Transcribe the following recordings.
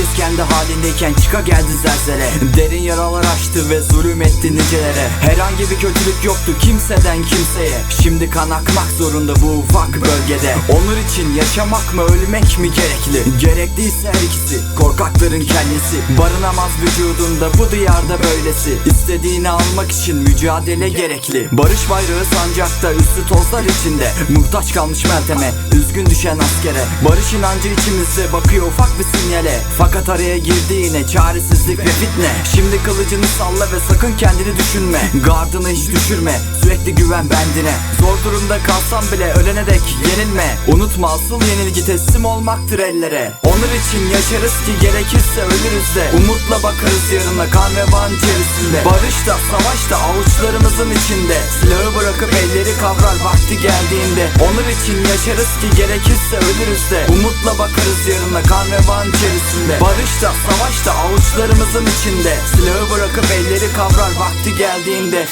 Herkes kendi halindeyken çıka geldi zelzele Derin yaralar açtı ve zulüm etti nicelere. Herhangi bir kötülük yoktu kimseden kimseye. Şimdi kan akmak zorunda bu ufak bölgede. Onur için yaşamak mı ölmek mi gerekli? Gerekliyse her ikisi korkakların kendisi. Barınamaz vücudunda bu diyarda böylesi. İstediğini almak için mücadele gerekli. Barış bayrağı sancakta üstü tozlar içinde. Muhtaç kalmış Meltem'e üzgün düşen askere. Barış inancı içimizde bakıyor ufak bir sinyale. Fakat araya girdi çaresizlik ve fitne. Şimdi kılıcını salla ve sakın kendini düşünme. Gardını hiç düşürme sürekli güven bendine. Zor durumda kalsam bile ölene dek yenilme. Unutma asıl yenilgi teslim olmaktır ellere. Onur için yaşarız ki gerekirse ölürüz de. Umutla bakarız yarına kan ve van içerisinde. Barış da savaş da avuçlarımızın içinde. Silahı bırakıp elleri kavrar vakti geldiğinde. Onur için yaşarız ki gerekirse ölürüz de. Umutla bakarız yarına kan ve van içerisinde. Barış da savaş da avuçlarımızın içinde. Silahı bırakıp elleri kavrar vakti geldiğinde.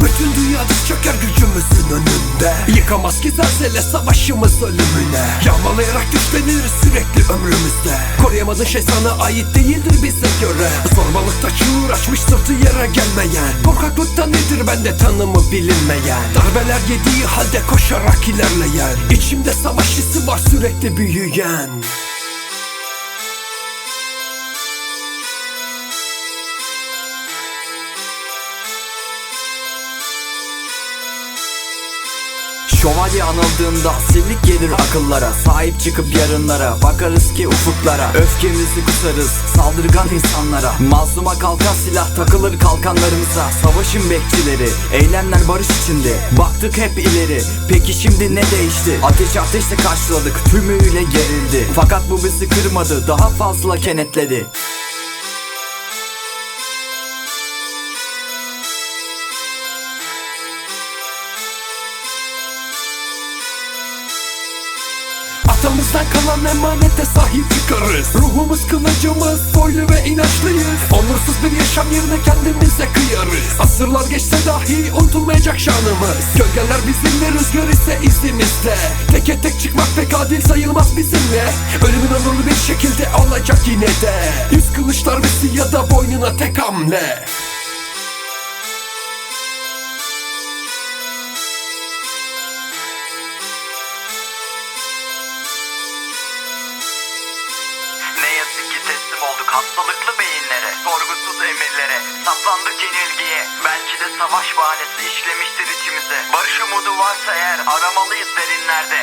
Bütün dünya diz çöker gücümüzün önünde. Yıkamaz ki zelzele savaşımız ölümüne. Yağmalayarak güçleniriz sürekli ömrümüzde. Koruyamadığın şey sana ait değildir bize göre. Zorbalıkta çığır açmış sırtı yere gelmeyen. Korkaklıkta nedir bende tanımı bilinmeyen. Darbeler yediği halde koşarak ilerleyen. İçimde savaş hissi var sürekli büyüyen Şövalye anıldığında asillik gelir akıllara. Sahip çıkıp yarınlara Bakarız ki ufuklara. Öfkemizi kusarız saldırgan insanlara. Mazluma kalkan silah takılır kalkanlarımıza. Savaşın bekçileri Eylemler barış içinde. Baktık hep ileri Peki şimdi ne değişti? Ateş ateşle karşıladık Tümüyle gerildi. Fakat bu bizi kırmadı Daha fazla kenetledi Atamızdan kalan emanete sahip çıkarız. Ruhumuz kılıcımız soylu ve inançlıyız. Onursuz bir yaşam yerine kendimize kıyarız. Asırlar geçse dahi unutulmayacak şanımız. Gölgeler bizimle rüzgar ise izimizde Teke tek çıkmak pek adil sayılmaz bizimle. Ölümün onurlu bir şekilde olacak yine de. Yüz kılıçlar ve ya da boynuna tek hamle hastalıklı beyinlere Sorgusuz emirlere Saplandık yenilgiye Belki de savaş bahanesi işlemiştir içimize. Barış umudu varsa eğer aramalıyız derinlerde